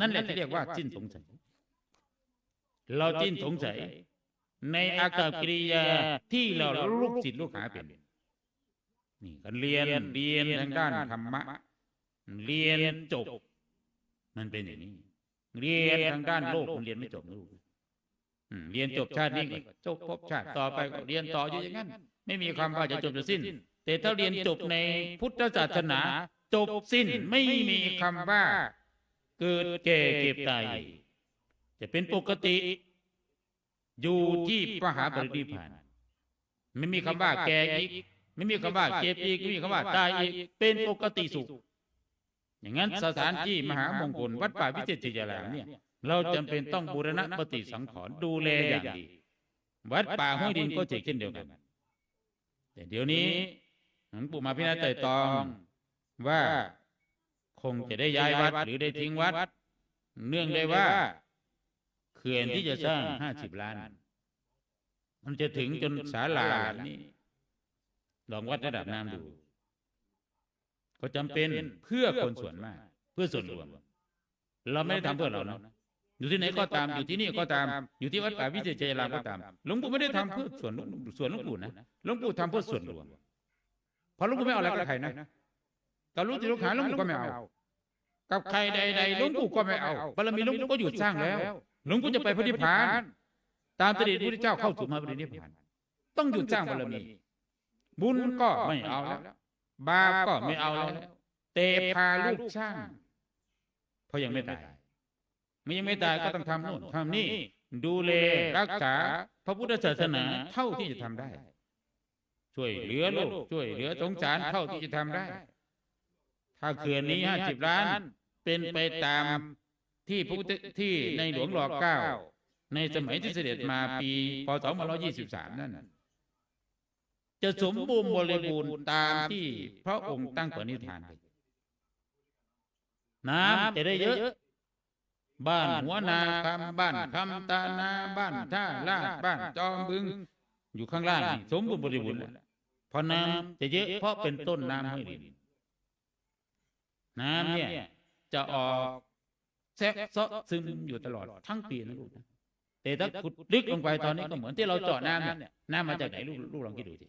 นั่นแหละที่เรียกว่าสิ้นสงสัย เราสิ้นสงสัย ในอากับกิริยาที่เราลูกศิษย์ลูกหาเป็นนี่ก็เรียนเรียนทางด้านธรรมะ เรียนจบ มันเป็นอย่างนี้ เรียนทางด้านโลกมันเรียนไม่จบนะลูกเรียนจบชาตินี้ก็จบภพชาติต่อไปก็เรียนต่ออยู่อย่างนั้น ไม่มีคำว่าจะจบจะสิ้น แต่ถ้าเรียนจบในพุทธศาสนา จบสิ้นไม่มีคำว่า เกิดแก่เก็บตายจะเป็นปกติ อยู่ที่ปหาปรินิพานไม่มีคำว่าแก่อีก ไม่มีคำว่าเก็บอีกไม่มีคำว่าตายอีกเป็นปกติสุข อย่างนั้นสถานที่มหามงคลวัดป่าวิเศษชัยรามเนี่ยเราจำเป็นต้องบูรณะปฏิสังขรณ์ดูแลอย่างดี วัดป่าห้วยดินก็เช่นเดียวกัน แต่เดี๋ยวนี้หลวงปู่มาพิจารณาไต่ตองว่า งจะได้ย้ายวัดหรือได้ทิ้งวัด เนื่องด้วยว่าเขื่อนที่จะสร้างห้าสิบล้าน มันจะถึงจนศาลานี้ลองวัดระดับน้ำดู ก็จำเป็นเพื่อคนส่วนมาก เพื่อส่วนรวม เราไม่ได้ทำเพื่อเรานะอยู่ที่ไหนก็ตามอยู่ที่นี่ก็ตาม อยู่ที่วัดป่าวิเศษชัยรามก็ตามหลวงปู่ไม่ได้ทำเพื่อส่วนส่วนหลวงปู่นะหลวงปู่ทำเพื่อส่วนรวมเพราะหลวงปู่ไม่เอาอะไรกับใครนะกับลูกศิษย์ลูกหาหลวงปู่ก็ไม่เอา กับใครใดๆหลวงปู่ก็ไม่เอาบารมีหลวงปู่ก็หยุดสร้างแล้วหลวงปู่จะไปพระนิพพาน ตามเสด็จพระพุทธเจ้าเข้าสู่มาพระนิพพาน ต้องหยุดสร้างบารมีบุญก็ไม่เอาแล้วบาปก็ไม่เอาแล้วเตะพาลูกช่างเพราะยังไม่ตายมันยังไม่ตายก็ต้องทำนู่นทำนี่ดูแลรักษาพระพุทธศาสนาเท่าที่จะทำได้ ช่วยเหลือโลกช่วยเหลือสงสารเท่าที่จะทำได้ ถ้าเขื่อนนี้ห้าสิบล้าน เป็นไปตามที่พระพุทธที่ในหลวงรอเก้าในสมัยที่เสด็จมาปีพศ2523 นั่นน่ะจะสมบูรณ์บริบูรณ์ตามที่พระองค์ตั้งปณิธานไว้น้ำจะได้เยอะ บ้านหัวนาคำบ้านคำตานาบ้านท่าลาดบ้านจอมบึง อยู่ข้างล่างนี่สมบูรณ์บริบูรณ์แล้วเพราะน้ำจะเยอะเพราะเป็นต้นน้ำห้วยดิน น้ำเนี่ย จะออกแซะเซาะซึมอยู่ตลอดทั้งปีนะลูกนะแต่ถ้าขุดลึกลงไปตอนนี้ก็เหมือนที่เราเจาะน้ำเนี่ยน้ำมาจากไหนลูกลูกลองคิดดูสิ